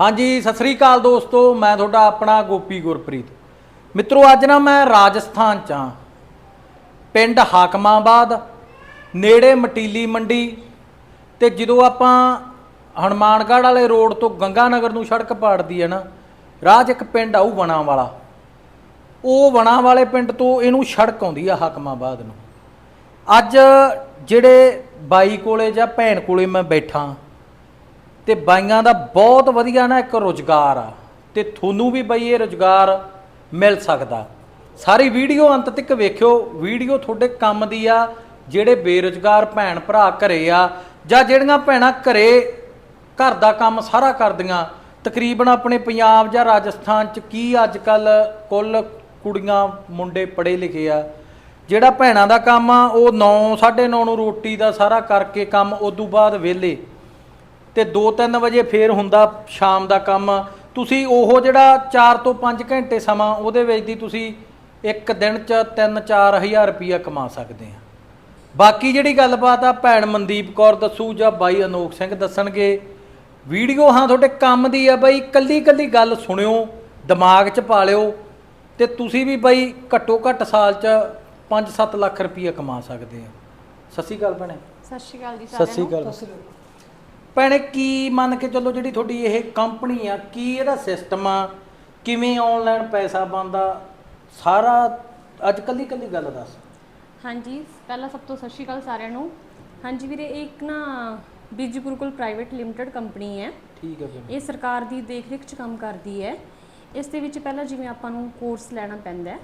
ਹਾਂਜੀ, ਸਤਿ ਸ੍ਰੀ ਅਕਾਲ ਦੋਸਤੋ, ਮੈਂ ਤੁਹਾਡਾ ਆਪਣਾ ਗੋਪੀ ਗੁਰਪ੍ਰੀਤ। ਮਿੱਤਰੋ, ਅੱਜ ਨਾ ਮੈਂ ਰਾਜਸਥਾਨ ਚ ਹਾਂ ਪਿੰਡ ਹਾਕਮਾਬਾਦ, ਨੇੜੇ ਮਟੀਲੀ ਮੰਡੀ, ਤੇ ਜਦੋਂ ਆਪਾਂ ਹਨੂਮਾਨਗੜ੍ਹ ਵਾਲੇ ਰੋਡ ਤੋਂ ਗੰਗਾਨਗਰ ਨੂੰ ਸੜਕ ਪਾੜਦੀ ਹੈ ਨਾ ਰਾਹ 'ਚ ਇੱਕ ਪਿੰਡ ਆਊ ਵਣਾ ਵਾਲਾ ਉਹ ਵਣਾ ਵਾਲੇ ਪਿੰਡ ਤੋਂ ਇਹਨੂੰ ਸੜਕ ਆਉਂਦੀ ਆ ਹਾਕਮਾਬਾਦ ਨੂੰ। ਅੱਜ ਜਿਹੜੇ ਬਾਈ ਕੋਲੇ ਜਾਂ ਭੈਣ ਕੋਲੇ ਮੈਂ ਬੈਠਾ ਤੇ ਬਾਈਆਂ ਦਾ ਬਹੁਤ ਵਧੀਆ ਨਾ ਇੱਕ ਰੁਜ਼ਗਾਰ ਆ। ਤੇ ਤੁਹਾਨੂੰ ਵੀ ਬਈ ਇਹ ਰੁਜ਼ਗਾਰ ਮਿਲ ਸਕਦਾ। ਸਾਰੀ ਵੀਡੀਓ ਅੰਤ ਤੱਕ ਵੇਖਿਓ। ਵੀਡੀਓ ਤੁਹਾਡੇ ਕੰਮ ਦੀ ਆ, ਜਿਹੜੇ ਬੇਰੁਜ਼ਗਾਰ ਭੈਣ ਭਰਾ ਘਰੇ ਆ, ਜਾਂ ਜਿਹੜੀਆਂ ਭੈਣਾਂ ਘਰੇ ਘਰ ਦਾ ਕੰਮ ਸਾਰਾ ਕਰਦੀਆਂ, ਤਕਰੀਬਨ ਆਪਣੇ ਪੰਜਾਬ ਜਾਂ ਰਾਜਸਥਾਨ ਚ ਕੀ ਅੱਜ ਕੱਲ ਕੁੱਲ ਕੁੜੀਆਂ, ਮੁੰਡੇ ਪੜ੍ਹੇ ਲਿਖੇ ਆ, ਜਿਹੜਾ ਭੈਣਾਂ ਦਾ ਕੰਮ ਆ, ਉਹ 9 9:30 ਨੂੰ ਰੋਟੀ ਦਾ ਸਾਰਾ ਕਰਕੇ ਕੰਮ, ਉਦੋਂ ਬਾਅਦ ਵਿਹਲੇ। ਤੇ 2-3 ਵਜੇ ਫੇਰ ਹੁੰਦਾ ਸ਼ਾਮ ਦਾ ਕੰਮ। ਤੁਸੀਂ ਉਹ ਜਿਹੜਾ 4 ਤੋਂ 5 ਘੰਟੇ ਸਮਾਂ ਉਹਦੇ ਵਿੱਚ ਦੀ ਤੁਸੀਂ ਇੱਕ ਦਿਨ 'ਚ 3-4000 ਰੁਪਈਆ ਕਮਾ ਸਕਦੇ ਆ। ਬਾਕੀ ਜਿਹੜੀ ਗੱਲਬਾਤ ਆ ਭੈਣ ਮਨਦੀਪ ਕੌਰ ਦੱਸੂ ਜਾਂ ਬਾਈ ਅਨੋਖ ਸਿੰਘ ਦੱਸਣਗੇ ਵੀਡੀਓ ਹਾਂ ਤੁਹਾਡੇ ਕੰਮ ਦੀ ਆ ਬਾਈ ਕੱਲੀ ਕੱਲੀ ਗੱਲ ਸੁਣਿਓ ਦਿਮਾਗ 'ਚ ਪਾ ਲਿਓ ਤੇ ਤੁਸੀਂ ਵੀ ਬਾਈ ਘੱਟੋ ਘੱਟ ਸਾਲ 'ਚ 5-7 ਲੱਖ ਰੁਪਈਆ ਕਮਾ ਸਕਦੇ ਆ। ਸਤਿ ਸ਼੍ਰੀ ਅਕਾਲ ਭੈਣੇ। ਸਤਿ ਸ਼੍ਰੀ ਅਕਾਲ ਜੀ ਸਤਿ ਸਾਰਿਆਂ ਸ਼੍ਰੀ ਨੂੰ। ਅਕਾਲ। ਭੈਣੇ ਕੀ ਮੰਨ ਕੇ ਚੱਲੋ ਜਿਹੜੀ ਤੁਹਾਡੀ ਇਹ ਕੰਪਨੀ ਆ ਕੀ ਇਹਦਾ ਸਿਸਟਮ ਆ? ਕਿਵੇਂ ਆਨਲਾਈਨ ਪੈਸਾ ਬਣਦਾ? ਸਾਰਾ ਅੱਜ ਕੱਲੀ ਕੱਲੀ ਗੱਲ ਦੱਸ। ਹਾਂਜੀ ਪਹਿਲਾਂ ਸਭ ਤੋਂ ਸਤਿ ਸ਼੍ਰੀ ਅਕਾਲ ਸਾਰਿਆਂ ਨੂੰ। ਹਾਂਜੀ ਵੀਰੇ ਇਹ ਇੱਕ ਨਾ Biz Gurukul private limited company ਹੈ। ਠੀਕ ਹੈ ਭੈਣੇ। ਇਹ ਸਰਕਾਰ ਦੀ ਦੇਖਰੇਖ 'ਚ ਕੰਮ ਕਰਦੀ ਹੈ। ਇਸ ਦੇ ਵਿੱਚ ਪਹਿਲਾਂ ਜਿਵੇਂ ਆਪਾਂ ਨੂੰ ਕੋਰਸ ਲੈਣਾ ਪੈਂਦਾ ਹੈ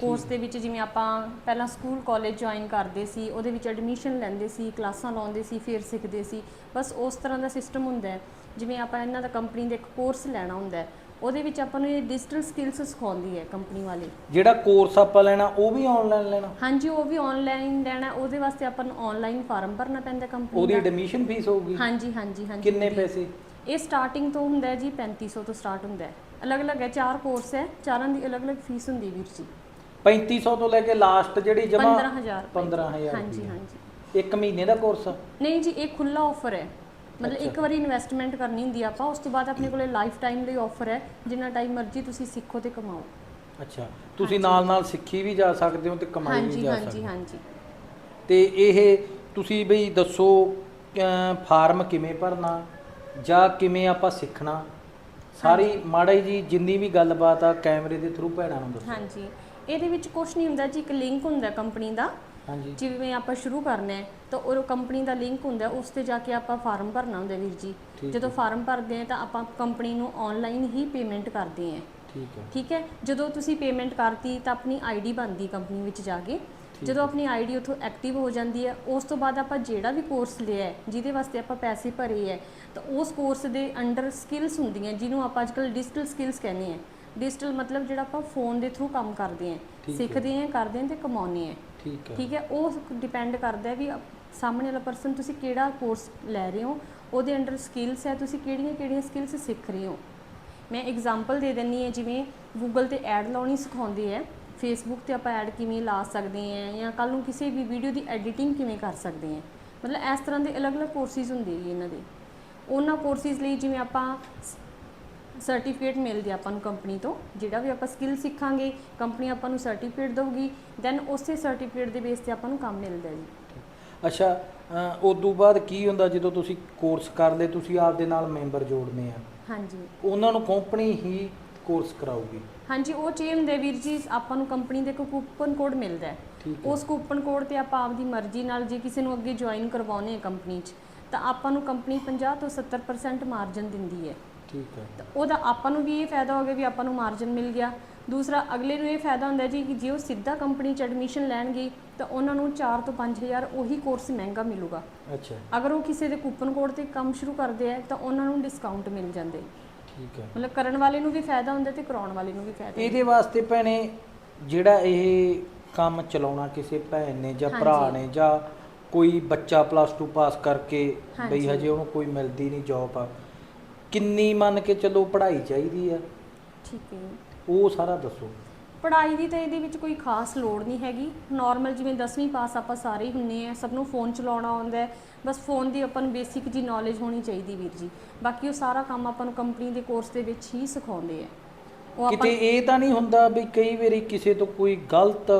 ਕੋਰਸ ਦੇ ਵਿੱਚ ਜਿਵੇਂ ਆਪਾਂ ਪਹਿਲਾਂ ਸਕੂਲ ਕਾਲਜ ਜੁਆਇਨ ਕਰਦੇ ਸੀ ਉਹਦੇ ਵਿੱਚ ਐਡਮਿਸ਼ਨ ਲੈਂਦੇ ਸੀ ਕਲਾਸਾਂ ਲਾਉਂਦੇ ਸੀ ਫਿਰ ਸਿੱਖਦੇ ਸੀ। ਬਸ ਉਸ ਤਰ੍ਹਾਂ ਦਾ ਸਿਸਟਮ ਹੁੰਦਾ ਹੈ। ਜਿਵੇਂ ਆਪਾਂ ਇਹਨਾਂ ਦਾ ਕੰਪਨੀ ਦਾ ਇੱਕ ਕੋਰਸ ਲੈਣਾ ਹੁੰਦਾ ਹੈ। ਉਹਦੇ ਵਿੱਚ ਆਪਾਂ ਨੂੰ ਇਹ ਡਿਜੀਟਲ ਸਕਿੱਲਸ ਸਿਖਾਉਂਦੀ ਹੈ ਕੰਪਨੀ ਵਾਲੇ। ਜਿਹੜਾ ਕੋਰਸ ਆਪਾਂ ਲੈਣਾ ਉਹ ਵੀ ਆਨਲਾਈਨ ਲੈਣਾ? ਹਾਂਜੀ ਉਹ ਵੀ ਆਨਲਾਈਨ ਲੈਣਾ। ਉਹਦੇ ਵਾਸਤੇ ਆਪਾਂ ਨੂੰ ਆਨਲਾਈਨ ਫਾਰਮ ਭਰਨਾ ਪੈਂਦਾ ਕੰਪਨੀ ਉਹਦੀ ਐਡਮਿਸ਼ਨ ਫੀਸ ਹੋਊਗੀ? ਹਾਂਜੀ ਹਾਂਜੀ ਹਾਂਜੀ ਕਿੰਨੇ ਪੈਸੇ? ਇਹ ਸਟਾਰਟਿੰਗ ਤੋਂ ਹੁੰਦਾ ਹੈ ਜੀ 3500 ਤੋਂ ਸਟਾਰਟ ਹੁੰਦਾ ਹੈ। ਅਲੱਗ-ਅਲੱਗ ਹੈ ਚਾਰ ਕੋਰਸ ਹੈ। ਚਾਰਾਂ ਦੀ ਅਲੱਗ-ਅਲੱਗ ਫੀਸ ਹੁੰਦੀ ਵੀਰ ਜੀ। 3500 ਤੋਂ ਲੈ ਕੇ ਲਾਸਟ ਜਿਹੜੀ ਜਮਾ 15000 ਰੁਪਏ। 15000 ਹਾਂਜੀ। ਹਾਂਜੀ। ਇੱਕ ਮਹੀਨੇ ਦਾ ਕੋਰਸ ਨਹੀਂ ਜੀ ਇਹ ਖੁੱਲਾ ਆਫਰ ਹੈ। ਮਤਲਬ ਇੱਕ ਵਾਰੀ ਇਨਵੈਸਟਮੈਂਟ ਕਰਨੀ ਹੁੰਦੀ ਆ ਆਪਾਂ ਉਸ ਤੋਂ ਬਾਅਦ ਆਪਣੇ ਕੋਲੇ ਲਾਈਫ ਟਾਈਮ ਲਈ ਆਫਰ ਹੈ। ਜਿੰਨਾ ਟਾਈਮ ਮਰਜ਼ੀ ਤੁਸੀਂ ਸਿੱਖੋ ਤੇ ਕਮਾਓ। ਅੱਛਾ। ਤੁਸੀਂ ਨਾਲ ਨਾਲ ਸਿੱਖੀ ਵੀ ਜਾ ਸਕਦੇ ਹੋ ਤੇ ਕਮਾਈ ਵੀ ਹਾਂਜੀ ਜਾ ਹਾਂਜੀ ਸਕਦੇ। ਹੋ ਹਾਂਜੀ। ਤੇ ਇਹ ਤੁਸੀਂ ਬਈ ਦੱਸੋ ਫਾਰਮ ਕਿਵੇਂ ਭਰਨਾ ਜਾਂ ਕਿਵੇਂ ਆਪਾਂ ਸਿੱਖਣਾ? ਸਾਰੀ ਮਾੜਾ ਜੀ ਜਿੰਨੀ ਵੀ ਗੱਲਬਾਤ ਆ ਕੈਮਰੇ ਦੇ ਥਰੂ ਭੈਣਾਂ ਨੂੰ ਦੱਸੋ। ਹਾਂਜੀ। ਇਹਦੇ ਵਿੱਚ ਕੁਝ ਨਹੀਂ ਹੁੰਦਾ ਜੀ ਇੱਕ ਲਿੰਕ ਹੁੰਦਾ ਕੰਪਨੀ ਦਾ। ਹਾਂਜੀ। ਜਿਵੇਂ ਆਪਾਂ ਸ਼ੁਰੂ ਕਰਨਾ ਹੈ ਤਾਂ ਉਹ ਕੰਪਨੀ ਦਾ ਲਿੰਕ ਹੁੰਦਾ ਉਸ ਤੇ ਜਾ ਕੇ ਆਪਾਂ ਫਾਰਮ ਭਰਨਾ ਹੁੰਦਾ ਵੀਰ ਜੀ। ਜਦੋਂ ਫਾਰਮ ਭਰਦੇ ਆ ਤਾਂ ਆਪਾਂ ਕੰਪਨੀ ਨੂੰ ਆਨਲਾਈਨ ਹੀ ਪੇਮੈਂਟ ਕਰਦੇ ਆ ਠੀਕ ਹੈ। ਠੀਕ ਹੈ? ਜਦੋਂ ਤੁਸੀਂ ਪੇਮੈਂਟ ਕਰਤੀ ਤਾਂ ਆਪਣੀ ਆਈਡੀ ਬਣਦੀ ਕੰਪਨੀ ਵਿੱਚ ਜਾ ਕੇ। ਜਦੋਂ ਆਪਣੀ ਆਈਡੀ ਉਥੋਂ ਐਕਟਿਵ ਹੋ ਜਾਂਦੀ ਹੈ ਉਸ ਤੋਂ ਬਾਅਦ ਆਪਾਂ ਜਿਹੜਾ ਵੀ ਕੋਰਸ ਲਿਆ ਹੈ ਜਿਹਦੇ ਵਾਸਤੇ ਆਪਾਂ ਪੈਸੇ ਭਰੇ ਹੈ ਤਾਂ ਉਸ ਕੋਰਸ ਦੇ ਅੰਡਰ ਸਕਿੱਲਸ ਹੁੰਦੀਆਂ ਜਿਹਨੂੰ ਆਪਾਂ ਅੱਜਕੱਲ ਡਿਜੀਟਲ ਸਕਿੱਲਸ ਕਹਿੰਦੇ ਆ ਡਿਜੀਟਲ ਮਤਲਬ ਜਿਹੜਾ ਆਪਾਂ ਫੋਨ ਦੇ ਥਰੂ ਕੰਮ ਕਰਦੇ ਆ ਠੀਕ ਹੈ। ਸਿੱਖਦੇ ਆ ਕਰਦੇ ਆ ਤੇ ਕਮਾਉਂਦੇ ਆ ਠੀਕ ਹੈ। ਠੀਕ ਹੈ ਉਹ ਡਿਪੈਂਡ ਕਰਦਾ ਹੈ ਵੀ ਸਾਹਮਣੇ ਵਾਲਾ ਪਰਸਨ ਤੁਸੀਂ ਕਿਹੜਾ ਕੋਰਸ ਲੈ ਰਹੇ ਹੋ ਉਹਦੇ ਅੰਡਰ ਸਕਿੱਲਸ ਹੈ ਤੁਸੀਂ ਕਿਹੜੀਆਂ ਕਿਹੜੀਆਂ ਸਕਿੱਲਸ ਸਿੱਖ ਰਹੇ ਹੋ। ਮੈਂ ਐਗਜ਼ਾਮਪਲ ਦੇ ਦਿੰਨੀ ਹੈ ਜਿਵੇਂ ਗੂਗਲ ਤੇ ਐਡ ਲਾਉਣੀ ਸਿਖਾਉਂਦੇ ਹੈ ਫੇਸਬੁੱਕ ਤੇ ਆਪਾਂ ਐਡ ਕਿਵੇਂ ਲਾ ਸਕਦੇ ਹਾਂ ਜਾਂ ਕੱਲ ਨੂੰ ਕਿਸੇ ਵੀ ਵੀਡੀਓ ਦੀ ਐਡੀਟਿੰਗ ਕਿਵੇਂ ਕਰ ਸਕਦੇ ਹਾਂ। ਮਤਲਬ ਇਸ ਤਰ੍ਹਾਂ ਦੇ ਅਲੱਗ-ਅਲੱਗ ਕੋਰਸਿਸ ਹੁੰਦੇ ਜੀ ਇਹਨਾਂ ਦੇ। ਉਹਨਾਂ ਕੋਰਸਿਸ ਲਈ ਜਿਵੇਂ ਆਪਾਂ ਸਰਟੀਫਿਕੇਟ ਮਿਲਦੇ ਆਪਾਂ ਨੂੰ ਕੰਪਨੀ ਤੋਂ ਜਿਹੜਾ ਵੀ ਆਪਾਂ ਸਕਿੱਲ ਸਿੱਖਾਂਗੇ ਕੰਪਨੀ ਆਪਾਂ ਨੂੰ ਸਰਟੀਫਿਕੇਟ ਦਊਗੀ ਦੈਨ ਉਸੇ ਸਰਟੀਫਿਕੇਟ ਦੇ ਬੇਸ ਤੇ ਆਪਾਂ ਨੂੰ ਕੰਮ ਮਿਲਦਾ ਜੀ। ਅੱਛਾ ਅ, ਉਦੋਂ ਬਾਅਦ ਕੀ ਹੁੰਦਾ ਜਦੋਂ ਤੁਸੀਂ ਕੋਰਸ ਕਰਦੇ ਤੁਸੀਂ ਆਪਦੇ ਨਾਲ ਮੈਂਬਰ ਜੋੜਨੇ ਆ? ਹਾਂਜੀ। ਉਹਨਾਂ ਨੂੰ ਕੰਪਨੀ ਹੀ ਕੋਰਸ ਕਰਾਊਗੀ? ਹਾਂਜੀ ਉਹ ਚੇਨ ਹੁੰਦੇ ਵੀਰ ਜੀ ਆਪਾਂ ਨੂੰ ਕੰਪਨੀ ਦੇ ਕੋਈ ਕੂਪਨ ਕੋਡ ਮਿਲਦਾ ਹੈ। ਹੈ। ਉਸ ਕੂਪਨ ਕੋਡ ਤੇ ਆਪਾਂ ਆਪਦੀ ਮਰਜ਼ੀ ਨਾਲ ਜੇ ਕਿਸੇ ਨੂੰ ਅੱਗੇ ਜੁਆਇਨ ਕਰਵਾਉਣੇ ਆ ਕੰਪਨੀ 'ਚ ਤਾਂ ਆਪਾਂ ਨੂੰ ਕੰਪਨੀ 50 ਤੋਂ 70% ਮਾਰਜਨ ਦਿੰਦੀ ਹੈ। ਠੀਕ ਹੈ। ਤਾਂ ਉਹਦਾ ਆਪਾਂ ਨੂੰ ਵੀ ਇਹ ਫਾਇਦਾ ਹੋ ਗਿਆ ਵੀ ਆਪਾਂ ਨੂੰ ਮਾਰਜਨ ਮਿਲ ਗਿਆ। ਦੂਸਰਾ ਅਗਲੇ ਨੂੰ ਇਹ ਫਾਇਦਾ ਹੁੰਦਾ ਜੀ ਕਿ ਜੇ ਉਹ ਸਿੱਧਾ ਕੰਪਨੀ 'ਚ ਐਡਮਿਸ਼ਨ ਲੈਣਗੇ ਤਾਂ ਉਹਨਾਂ ਨੂੰ 4 ਤੋਂ 5000 ਉਹੀ ਕੋਰਸ ਮਹਿੰਗਾ ਮਿਲੂਗਾ। ਅੱਛਾ। ਅਗਰ ਉਹ ਕਿਸੇ ਦੇ ਕੂਪਨ ਕੋਡ ਤੇ ਕੰਮ ਸ਼ੁਰੂ ਕਰਦੇ ਆ ਤਾਂ ਉਹਨਾਂ ਨੂੰ ਡਿਸਕਾਊਂਟ ਮਿਲ ਜਾਂਦੇ। ਠੀਕ ਹੈ। ਮਤਲਬ ਕਰਨ ਵਾਲੇ ਨੂੰ ਵੀ ਫਾਇਦਾ ਹੁੰਦਾ ਤੇ ਕਰਾਉਣ ਵਾਲੇ ਨੂੰ ਵੀ ਫਾਇਦਾ। ਇਹਦੇ ਵਾਸਤੇ ਭੈਣੇ ਜਿਹੜਾ ਇਹ ਕੰਮ ਚਲਾਉਣਾ ਕਿਸੇ ਭੈਣ ਨੇ ਜਾਂ ਭਰਾ। ਨੇ ਜਾਂ ਕੋਈ ਬੱਚਾ ਪਲੱਸ 2 ਪਾਸ ਕਰਕੇ ਬਈ। ਹਜੇ। ਉਹਨੂੰ ਕੋਈ ਮਿਲਦੀ ਨਹੀਂ ਜੌਬ ਆ ਕਿੰਨੀ ਮੰਨ ਕੇ ਚੱਲੋ ਪੜ੍ਹਾਈ ਚਾਹੀਦੀ ਆ। ਠੀਕ ਹੈ। ਜੀ। ਉਹ ਸਾਰਾ ਦੱਸੋ। ਪੜ੍ਹਾਈ ਦੀ ਤਾਂ ਇਹਦੇ ਵਿੱਚ ਕੋਈ ਖਾਸ ਲੋੜ ਨਹੀਂ ਹੈਗੀ। ਨਾਰਮਲ ਜਿਵੇਂ 10ਵੀਂ ਪਾਸ ਆਪਾਂ ਸਾਰੇ ਹੀ ਹੁੰਨੇ ਆ ਸਭ ਨੂੰ ਫੋਨ ਚਲਾਉਣਾ ਆਉਂਦਾ ਹੈ। ਬਸ ਫੋਨ ਦੀ ਆਪਾਂ ਨੂੰ ਬੇਸਿਕ ਜੀ ਨੌਲੇਜ ਹੋਣੀ ਚਾਹੀਦੀ ਵੀਰ ਜੀ। ਬਾਕੀ ਉਹ ਸਾਰਾ ਕੰਮ ਆਪਾਂ ਨੂੰ ਕੰਪਨੀ ਦੇ ਕੋਰਸ ਦੇ ਵਿੱਚ ਹੀ ਸਿਖਾਉਂਦੇ ਆ। ਉਹ ਆਪਾਂ ਕਿਤੇ ਇਹ ਤਾਂ ਨਹੀਂ ਹੁੰਦਾ ਵੀ ਕਈ ਵਾਰੀ ਕਿਸੇ ਤੋਂ ਕੋਈ ਗਲਤ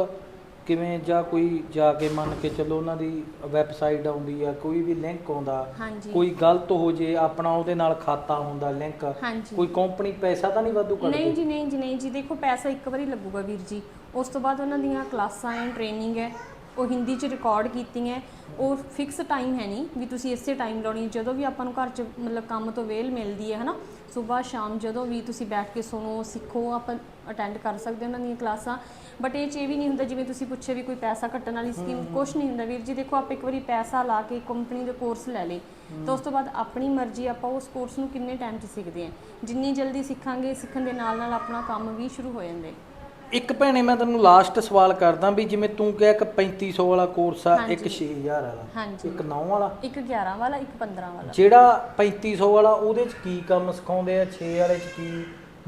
ਕਿਵੇਂ ਜਾਂ ਕੋਈ ਜਾ ਕੇ ਮੰਨ ਕੇ ਚੱਲੋ ਉਹਨਾਂ ਦੀ ਵੈਬਸਾਈਟ ਆਉਂਦੀ ਆ ਕੋਈ ਵੀ ਲਿੰਕ ਆਉਂਦਾ ਹਾਂਜੀ। ਕੋਈ ਗਲਤ ਹੋ ਜੇ ਆਪਣਾ ਉਹਦੇ ਨਾਲ ਖਾਤਾ ਹੁੰਦਾ ਲਿੰਕ ਹਾਂਜੀ। ਕੋਈ ਕੰਪਨੀ ਪੈਸਾ ਤਾਂ ਨਹੀਂ ਵਾਧੂ ਨਹੀਂ ਕਰਦੀ ਜੀ ਨਹੀਂ ਜੀ ਨਹੀਂ ਜੀ ਦੇਖੋ ਪੈਸਾ ਇੱਕ ਵਾਰੀ ਲੱਗੂਗਾ ਵੀਰ ਜੀ। ਉਸ ਤੋਂ ਬਾਅਦ ਉਹਨਾਂ ਦੀਆਂ ਕਲਾਸਾਂ ਐ ਟ੍ਰੇਨਿੰਗ ਹੈ ਉਹ ਹਿੰਦੀ 'ਚ ਰਿਕਾਰਡ ਕੀਤੀਆਂ ਉਹ ਫਿਕਸ ਟਾਈਮ ਹੈ ਨਹੀਂ ਵੀ ਤੁਸੀਂ ਇਸੇ ਟਾਈਮ ਲਾਉਣੀ ਜਦੋਂ ਵੀ ਆਪਾਂ ਨੂੰ ਘਰ 'ਚ ਮਤਲਬ ਕੰਮ ਤੋਂ ਵੇਲ ਮਿਲਦੀ ਹੈ ਹਨਾ? ਸਵੇਰ ਸ਼ਾਮ ਜਦੋਂ ਵੀ ਤੁਸੀਂ ਬੈਠ ਕੇ ਸੁਣੋ ਸਿੱਖੋ ਆਪਾਂ ਅਟੈਂਡ ਕਰ ਸਕਦੇ ਹੋ ਉਹਨਾਂ ਦੀਆਂ ਕਲਾਸਾਂ। ਬਟ ਇਹ 'ਚ ਇਹ ਵੀ ਨਹੀਂ ਹੁੰਦਾ ਜਿਵੇਂ ਤੁਸੀਂ ਪੁੱਛਿਆ ਵੀ ਕੋਈ ਪੈਸਾ ਕੱਟਣ ਵਾਲੀ ਸਕੀਮ ਕੁਝ ਨਹੀਂ ਹੁੰਦਾ। ਵੀਰ ਜੀ ਦੇਖੋ ਆਪਾਂ ਇੱਕ ਵਾਰੀ ਪੈਸਾ ਲਾ ਕੇ ਕੰਪਨੀ ਦੇ ਕੋਰਸ ਲੈ ਲੇ ਤਾਂ ਉਸ ਤੋਂ ਬਾਅਦ ਆਪਣੀ ਮਰਜ਼ੀ ਆਪਾਂ ਉਸ ਕੋਰਸ ਨੂੰ ਕਿੰਨੇ ਟਾਈਮ 'ਚ ਸਿੱਖਦੇ ਹਾਂ? ਜਿੰਨੀ ਜਲਦੀ ਸਿੱਖਾਂਗੇ ਸਿੱਖਣ ਦੇ ਨਾਲ ਨਾਲ ਆਪਣਾ ਕੰਮ ਵੀ ਸ਼ੁਰੂ ਹੋ ਜਾਂਦੇ। ਇੱਕ ਭੈਣੇ ਮੈਂ ਤੈਨੂੰ ਲਾਸਟ ਸਵਾਲ ਕਰਦਾ ਵੀ ਜਿਵੇਂ ਤੂੰ ਕਿਹਾ ਇੱਕ 3500 ਵਾਲਾ ਕੋਰਸ ਆ ਇੱਕ ਹਾਂਜੀ। 6000 ਵਾਲਾ ਹਾਂਜੀ। ਇੱਕ 9 ਵਾਲਾ। ਇੱਕ 11 ਵਾਲਾ ਇੱਕ 15 ਵਾਲਾ। ਜਿਹੜਾ 3500 ਵਾਲਾ ਉਹਦੇ ਚ ਕੀ ਕੰਮ ਸਿਖਾਉਂਦੇ ਆ? 6 ਵਾਲੇ ਚ ਕੀ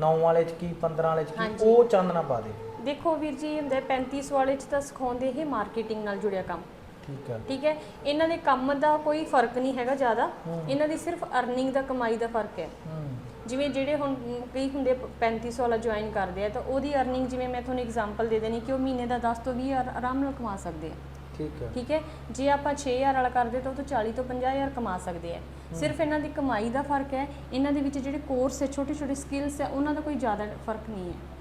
9 ਵਾਲੇ ਚ ਕੀ 15 ਵਾਲੇ ਚ ਕੀ। ਉਹ ਚਾਨਣਾ ਪਾ ਦੇ। ਦੇਖੋ ਵੀਰ ਜੀ ਇਹ ਹੁੰਦਾ 35 ਵਾਲੇ ਚ ਤਾਂ ਸਿਖਾਉਂਦੇ ਇਹ ਮਾਰਕੀਟਿੰਗ ਨਾਲ ਜੁੜਿਆ ਕੰਮ। ਠੀਕ ਆ। ਠੀਕ ਹੈ? ਇਹਨਾਂ ਦੇ ਕੰਮ ਦਾ ਕੋਈ ਫ਼ਰਕ ਨਹੀਂ ਹੈਗਾ ਜ਼ਿਆਦਾ। ਇਹਨਾਂ ਦੀ ਸਿਰਫ ਅਰਨਿੰਗ ਦਾ ਕਮਾਈ ਦਾ ਫ਼ਰਕ ਹੂੰ। ਜਿਵੇਂ ਜਿਹੜੇ ਹੁਣ ਕਈ ਹੁੰਦੇ 3500 ਵਾਲਾ ਜੁਆਇਨ ਕਰਦੇ ਆ ਤਾਂ ਉਹਦੀ ਅਰਨਿੰਗ ਜਿਵੇਂ ਮੈਂ ਤੁਹਾਨੂੰ ਐਗਜ਼ਾਮਪਲ ਦੇ ਦੇਣੀ ਕਿ ਉਹ ਮਹੀਨੇ ਦਾ 10 ਤੋਂ 20 ਹਜ਼ਾਰ ਆਰਾਮ ਨਾਲ ਕਮਾ ਸਕਦੇ ਆ। ਠੀਕ ਆ ਠੀਕ ਹੈ? ਜੇ ਆਪਾਂ 6000 ਵਾਲਾ ਕਰਦੇ ਤਾਂ ਉਹ ਤੋਂ 40 ਤੋਂ 50000 ਕਮਾ ਸਕਦੇ ਆ। ਸਿਰਫ ਇਹਨਾਂ ਦੀ ਕਮਾਈ ਦਾ ਫ਼ਰਕ ਹੈ ਇਹਨਾਂ ਦੇ ਵਿੱਚ ਜਿਹੜੇ ਕੋਰਸ ਹੈ ਛੋਟੇ ਛੋਟੇ ਸਕਿੱਲਸ ਹੈ ਉਹਨਾਂ ਦਾ ਕੋਈ ਜ਼ਿਆਦਾ ਫ਼ਰਕ ਨਹੀਂ ਹੈ।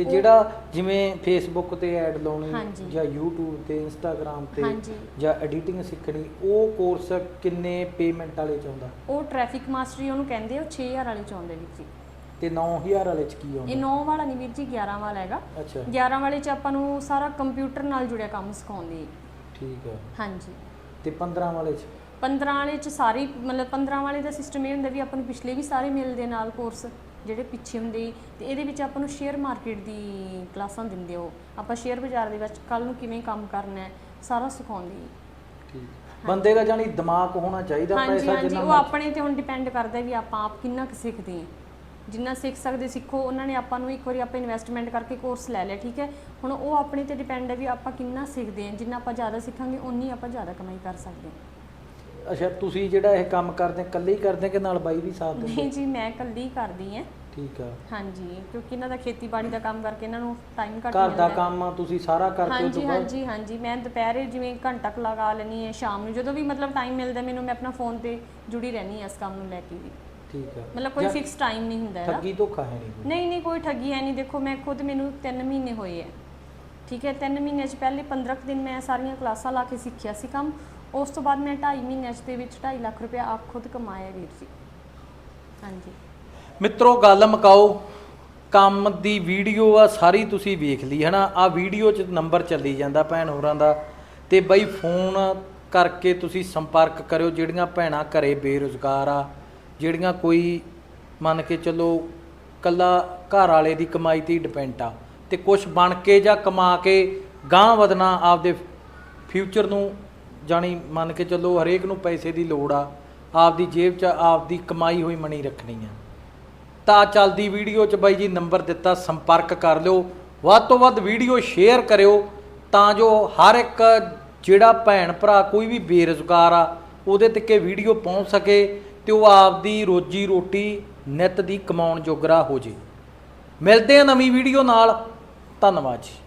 ਤੇ ਜਿਹੜਾ ਜਿਵੇਂ ਫੇਸਬੁੱਕ ਤੇ ਐਡ ਲਾਉਣੀ ਹਾਂਜੀ। ਜਾਂ YouTube ਤੇ Instagram ਤੇ ਹਾਂਜੀ। ਜਾਂ ਐਡੀਟਿੰਗ ਸਿੱਖਣੀ ਉਹ ਕੋਰਸ ਕਿੰਨੇ ਪੇਮੈਂਟ ਵਾਲੇ ਚ ਆਉਂਦਾ? ਉਹ ਟ੍ਰੈਫਿਕ ਮਾਸਟਰੀ ਉਹਨੂੰ ਕਹਿੰਦੇ ਆ, ਉਹ 6000 ਵਾਲੇ ਚ ਆਉਂਦੇ ਵੀਰ ਜੀ। ਤੇ 9000 ਵਾਲੇ ਚ ਕੀ ਇਹ ਆਉਂਦਾ 9 ਵਾਲਾ ਨਹੀਂ ਵੀਰ ਜੀ 11 ਵਾਲਾ ਹੈਗਾ। ਅੱਛਾ। 11 ਵਾਲੇ ਚ ਆਪਾਂ ਨੂੰ ਸਾਰਾ ਕੰਪਿਊਟਰ ਨਾਲ ਜੁੜਿਆ ਕੰਮ ਸਿਖਾਉਂਦੇ ਆ। ਠੀਕ ਆ। ਹਾਂਜੀ। ਤੇ 15 ਵਾਲੇ ਚ? 15 ਵਾਲੇ ਚ ਸਾਰੀ ਮਤਲਬ 15 ਵਾਲੇ ਦਾ ਸਿਸਟਮ ਇਹ ਹੁੰਦਾ ਵੀ ਆਪਾਂ ਨੂੰ ਪਿਛਲੇ ਵੀ ਸਾਰੇ ਮਿਲਦੇ ਨਾਲ ਕੋਰਸ ਜਿਹੜੇ ਪਿੱਛੇ ਹੁੰਦੇ ਤੇ ਇਹਦੇ ਵਿੱਚ ਆਪਾਂ ਨੂੰ ਸ਼ੇਅਰ ਮਾਰਕੀਟ ਦੀ ਕਲਾਸਾਂ ਦਿੰਦੇ ਹੋ ਆਪਾਂ ਸ਼ੇਅਰ ਬਾਜ਼ਾਰ ਦੇ ਵਿੱਚ ਕੱਲ ਨੂੰ ਕਿਵੇਂ ਕੰਮ ਕਰਨਾ ਹੈ ਸਾਰਾ ਸਿਖਾਉਂਦੇ। ਠੀਕ ਬੰਦੇ ਦਾ ਜਾਨੀ ਦਿਮਾਗ ਹੋਣਾ ਚਾਹੀਦਾ ਹਾਂਜੀ ਪੈਸਾ ਹਾਂਜੀ ਜਿੰਨਾ ਉਹ ਮਰਜ਼ੀ- ਆਪਣੇ ਤੇ ਹੁਣ ਡਿਪੈਂਡ ਕਰਦਾ ਵੀ ਆਪਾਂ ਆਪ ਕਿੰਨਾ ਕੁ ਸਿੱਖਦੇ ਹਾਂ ਜਿੰਨਾ ਸਿੱਖ ਸਕਦੇ ਸਿੱਖੋ ਉਹਨਾਂ ਨੇ ਆਪਾਂ ਨੂੰ ਇੱਕ ਵਾਰੀ ਆਪਾਂ ਇਨਵੈਸਟਮੈਂਟ ਕਰਕੇ ਕੋਰਸ ਲੈ ਲਿਆ ਠੀਕ ਹੈ? ਹੁਣ ਉਹ ਆਪਣੇ ਤੇ ਡਿਪੈਂਡ ਹੈ ਵੀ ਆਪਾਂ ਕਿੰਨਾ ਸਿੱਖਦੇ ਹਾਂ ਜਿੰਨਾ ਆਪਾਂ ਜ਼ਿਆਦਾ ਸਿੱਖਾਂਗੇ ਉਨੀ ਆਪਾਂ ਜ਼ਿਆਦਾ ਕਮਾਈ ਕਰ ਸਕਦੇ ਹਾਂ ਅੱਛਾ ਤੁਸੀਂ ਜਿਹੜਾ ਇਹ ਕੰਮ ਕਰਦੇ ਇਕੱਲੇ ਹੀ ਕਰਦੇ ਕਿ ਨਾਲ ਬਾਈ ਵੀ ਸਾਥ ਦਿੰਦੇ? ਨਹੀਂ ਜੀ ਮੈਂ ਇਕੱਲੀ ਕਰਦੀ ਹਾਂ। ਠੀਕ ਆ। ਹਾਂਜੀ ਕਿਉਂਕਿ ਇਹਨਾਂ ਦਾ ਖੇਤੀਬਾੜੀ ਦਾ ਕੰਮ ਕਰਕੇ ਇਹਨਾਂ ਨੂੰ ਟਾਈਮ ਘੱਟ ਘਰ ਦਾ ਹੈ। ਕੰਮ ਤੁਸੀਂ ਸਾਰਾ ਕਰਕੇ ਉਸ ਹਾਂਜੀ ਬਾਅਦ ਹਾਂਜੀ ਹਾਂਜੀ ਮੈਂ ਦੁਪਹਿਰੇ ਜਿਵੇਂ ਘੰਟਾ ਕੁ ਲਗਾ ਲੈਣੀ ਹੈ ਸ਼ਾਮ ਨੂੰ ਜਦੋਂ ਵੀ ਮਤਲਬ ਟਾਈਮ ਮਿਲਦਾ ਮੈਨੂੰ ਮੈਂ ਆਪਣਾ ਫੋਨ ਤੇ ਜੁੜੀ ਰਹਿਣੀ ਹਾਂ ਇਸ ਕੰਮ ਨੂੰ ਲੈ ਕੇ ਵੀ। ਠੀਕ ਆ। ਮਤਲਬ ਕੋਈ ਜਾਂ ਫਿਕਸ ਟਾਈਮ ਨਹੀਂ ਹੁੰਦਾ ਇਹਦਾ ਠੱਗੀ ਧੋਖਾ ਹੈ ਨਹੀਂ। ਨਹੀਂ ਨਹੀਂ ਕੋਈ ਠੱਗੀ ਹੈ ਨਹੀਂ। ਦੇਖੋ ਮੈਂ ਖੁਦ ਮੈਨੂੰ 3 ਮਹੀਨੇ ਹੋਏ ਹੈ ਠੀਕ ਹੈ 3 ਮਹੀਨਿਆਂ 'ਚ ਪਹਿਲੇ 15 ਕੁ ਦਿਨ ਮੈਂ ਸਾਰੀਆਂ ਕਲਾਸਾਂ ਲਾ ਕੇ ਸਿੱਖਿਆ ਸੀ ਕੰਮ। ਉਸ ਤੋਂ ਬਾਅਦ ਮੈਂ 2.5 ਮਹੀਨਿਆਂ ਦੇ ਵਿੱਚ 2.5 ਲੱਖ ਰੁਪਏ ਆਪ ਖੁਦ ਕਮਾਇਆ ਵੀਰ ਜੀ। ਹਾਂਜੀ। ਮਿੱਤਰੋ, ਗੱਲ ਮੁਕਾਓ। ਕੰਮ ਦੀ ਵੀਡੀਓ ਆ, ਸਾਰੀ ਤੁਸੀਂ ਵੇਖ ਲਈ, ਹਨਾ? ਆ ਵੀਡੀਓ 'ਚ ਨੰਬਰ ਚੱਲੀ ਜਾਂਦਾ ਭੈਣ ਹੋਰਾਂ ਦਾ। ਤੇ ਬਈ ਫੋਨ ਕਰਕੇ ਤੁਸੀਂ ਸੰਪਰਕ ਕਰਿਓ, ਜਿਹੜੀਆਂ ਭੈਣਾਂ ਘਰੇ ਬੇਰੁਜ਼ਗਾਰ ਆ, ਜਿਹੜੀਆਂ ਕੋਈ ਮੰਨ ਕੇ ਚੱਲੋ ਕੱਲਾ ਘਰ ਵਾਲੇ ਦੀ ਕਮਾਈ ਤੇ ਹੀ ਡਿਪੈਂਡ ਆ। ਤੇ ਕੁਝ ਬਣ ਕੇ ਜਾਂ ਕਮਾ ਕੇ ਗਾਂਹ ਵਧਣਾ ਆਪਦੇ ਫਿਊਚਰ ਨੂੰ ਜਾਣੀ ਮੰਨ ਕੇ ਚੱਲੋ ਹਰੇਕ ਨੂੰ ਪੈਸੇ ਦੀ ਲੋੜ ਆ, ਆਪਦੀ ਜੇਬ 'ਚ ਆਪਦੀ ਕਮਾਈ ਹੋਈ ਮਣੀ ਰੱਖਣੀ ਆ। ਤਾਂ ਚੱਲਦੀ ਵੀਡੀਓ 'ਚ ਬਾਈ ਜੀ ਨੰਬਰ ਦਿੱਤਾ, ਸੰਪਰਕ ਕਰ ਲਿਓ। ਵੱਧ ਤੋਂ ਵੱਧ ਵੀਡੀਓ ਸ਼ੇਅਰ ਕਰਿਓ, ਤਾਂ ਜੋ ਹਰ ਇੱਕ ਜਿਹੜਾ ਭੈਣ ਭਰਾ ਕੋਈ ਵੀ ਬੇਰੁਜ਼ਗਾਰ ਆ, ਉਹਦੇ ਤੱਕ ਇਹ ਵੀਡੀਓ ਪਹੁੰਚ ਸਕੇ ਤੇ ਉਹ ਆਪਦੀ ਰੋਜੀ ਰੋਟੀ ਨਿਤ ਦੀ ਕਮਾਉਣ ਜੋਗਰਾ ਹੋ ਜੇ। ਮਿਲਦੇ ਆ ਨਵੀਂ ਵੀਡੀਓ ਨਾਲ। ਧੰਨਵਾਦ ਜੀ।